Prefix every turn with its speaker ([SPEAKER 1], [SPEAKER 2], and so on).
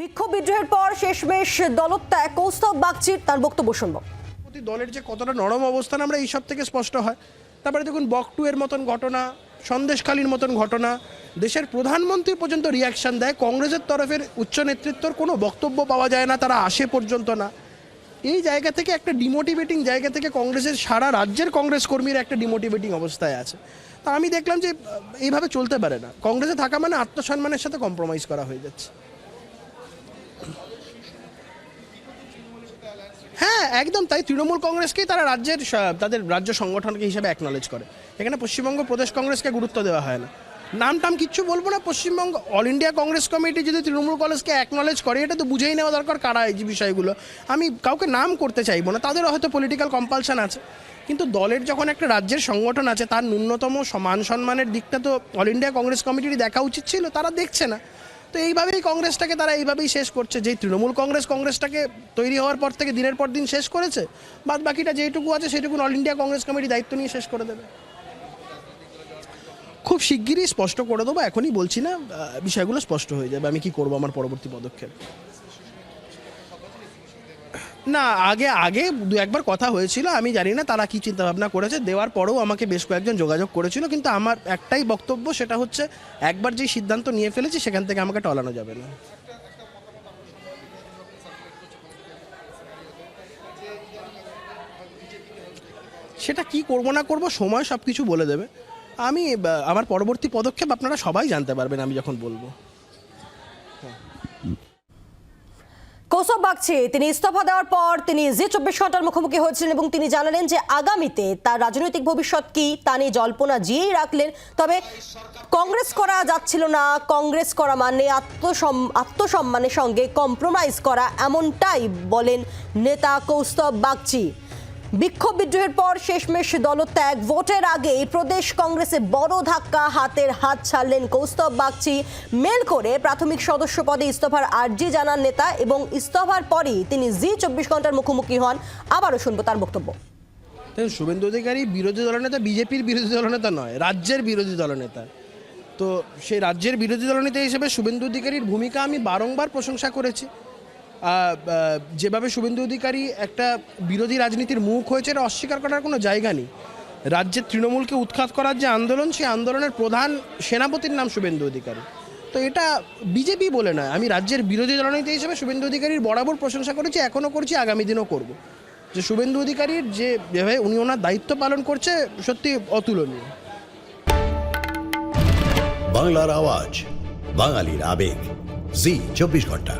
[SPEAKER 1] বিক্ষোভ বিদ্রোহের পর শেষমেশ দলত্যাগ, কৌস্তব বাগচির, তার বক্তব্য শুনব।
[SPEAKER 2] প্রতি দলের যে কতটা নরম অবস্থান, আমরা এইসব থেকে স্পষ্ট হয়। তারপরে দেখুন বকটু এর মতন ঘটনা, সন্দেশখালীর মতন ঘটনা, দেশের প্রধানমন্ত্রী পর্যন্ত রিয়াকশন দেয়, কংগ্রেসের তরফের উচ্চ নেতৃত্বর কোনো বক্তব্য পাওয়া যায় না, তারা আসে পর্যন্ত না। এই জায়গা থেকে একটা ডিমোটিভেটিং জায়গা থেকে কংগ্রেসের সারা রাজ্যের কংগ্রেস কর্মীরা একটা ডিমোটিভেটিং অবস্থায় আছে। তা আমি দেখলাম যে, এইভাবে চলতে পারে না। কংগ্রেসে থাকা মানে আত্মসম্মানের সাথে কম্প্রোমাইজ করা হয়ে যাচ্ছে। হ্যাঁ একদম তাই। তৃণমূল কংগ্রেসকেই তারা রাজ্যের তাদের রাজ্য সংগঠনকে হিসেবে অ্যাকনলেজ করে। এখানে পশ্চিমবঙ্গ প্রদেশ কংগ্রেসকে গুরুত্ব দেওয়া হয় না। নাম টাম কিচ্ছু বলব না। Paschimbanga All India Congress Committee যদি তৃণমূল কংগ্রেসকে অ্যাকনলেজ করে, এটা তো বুঝেই নেওয়া দরকার কারা এই বিষয়গুলো। আমি কাউকে নাম করতে চাইব না, তাদেরও হয়তো পলিটিক্যাল কম্পালশন আছে। কিন্তু দলের যখন একটা রাজ্যের সংগঠন আছে, তার ন্যূনতম সমান সম্মানের দিকটা তো অল ইন্ডিয়া কংগ্রেস কমিটির দেখা উচিত ছিল, তারা দেখছে না। তো এইভাবেই কংগ্রেসটাকে তারা এইভাবেই শেষ করছে। যেই তৃণমূল কংগ্রেস, কংগ্রেসটাকে তৈরি হওয়ার পর থেকে দিনের পর দিন শেষ করেছে, বাদ বাকিটা যেটুকু আছে সেটুকু অল ইন্ডিয়া কংগ্রেস কমিটি দায়িত্ব নিয়ে শেষ করে দেবে। খুব শিগগিরই স্পষ্ট করে দেবো, এখনই বলছি না বিষয়গুলো স্পষ্ট হয়ে যাবে, আমি কি করব আমার পরবর্তী পদক্ষেপ। না, আগে আগে দু একবার কথা হয়েছিল, আমি জানি না তারা কি চিন্তা ভাবনা করেছে। দেওয়ার পরেও আমাকে বেশ কয়েকজন যোগাযোগ করেছিল, কিন্তু আমার একটাই বক্তব্য সেটা হচ্ছে, একবার যে সিদ্ধান্ত নিয়ে ফেলেছি, সেখান থেকে আমাকে টলানো যাবে না। সেটা কি করব, না করব, সময় সব কিছু বলে দেবে। আমি আমার পরবর্তী পদক্ষেপ আপনারা সবাই জানতে পারবেন, আমি যখন বলব।
[SPEAKER 1] কৌস্তব বাগচি তিনি ইস্তফা দেওয়ার পর তিনি যে চব্বিশ ঘণ্টার মুখোমুখি হয়েছিলেন এবং তিনি জানালেন যে আগামীতে তার রাজনৈতিক ভবিষ্যৎ কি, তা নিয়ে জল্পনা জিয়েই রাখলেন। তবে কংগ্রেস করা যাচ্ছিল না। কংগ্রেস করা মানে আত্মসম, আত্মসম্মানের সঙ্গে কম্প্রোমাইজ করা, এমনটাই বলেন নেতা কৌস্তব বাগচি। বিক্ষোভ বিদ্রোহের পর শেষমেশ দলত্যাগ। ভোটের আগেই প্রদেশ কংগ্রেসে বড় ধাক্কা, হাতের হাত ছাড়লেন কৌস্তব বাগচি। মেল করে প্রাথমিক সদস্য পদে ইস্তফার আর্জি জানান নেতা এবং ইস্তফার পরই তিনি জি চব্বিশ ঘণ্টার মুখোমুখি হন। আবারও শুনব তার বক্তব্য।
[SPEAKER 2] শুভেন্দু অধিকারী বিরোধী দলনেতা, বিজেপির বিরোধী দলনেতা নয়, রাজ্যের বিরোধী দলনেতা। তো সেই রাজ্যের বিরোধী দলনেতা হিসেবে শুভেন্দু অধিকারীর ভূমিকা আমি বারংবার প্রশংসা করেছি। যেভাবে শুভেন্দু অধিকারী একটা বিরোধী রাজনীতির মুখ হয়েছে, এটা অস্বীকার করার কোনো জায়গা নেই। রাজ্যের তৃণমূলকে উৎখাত করার যে আন্দোলন, সেই আন্দোলনের প্রধান সেনাপতির নাম শুভেন্দু অধিকারী। তো এটা বিজেপি বলে নয়, আমি রাজ্যের বিরোধী দলনেতা হিসেবে শুভেন্দু অধিকারীর বরাবর প্রশংসা করেছি এখনও করছি, আগামী দিনও করব। যে শুভেন্দু অধিকারীর যে যেভাবে উনি ওনার দায়িত্ব পালন করছে, সত্যি অতুলনীয়।
[SPEAKER 3] বাংলার আওয়াজ, বাঙালির আবেগ। জি, চব্বিশ ঘণ্টা।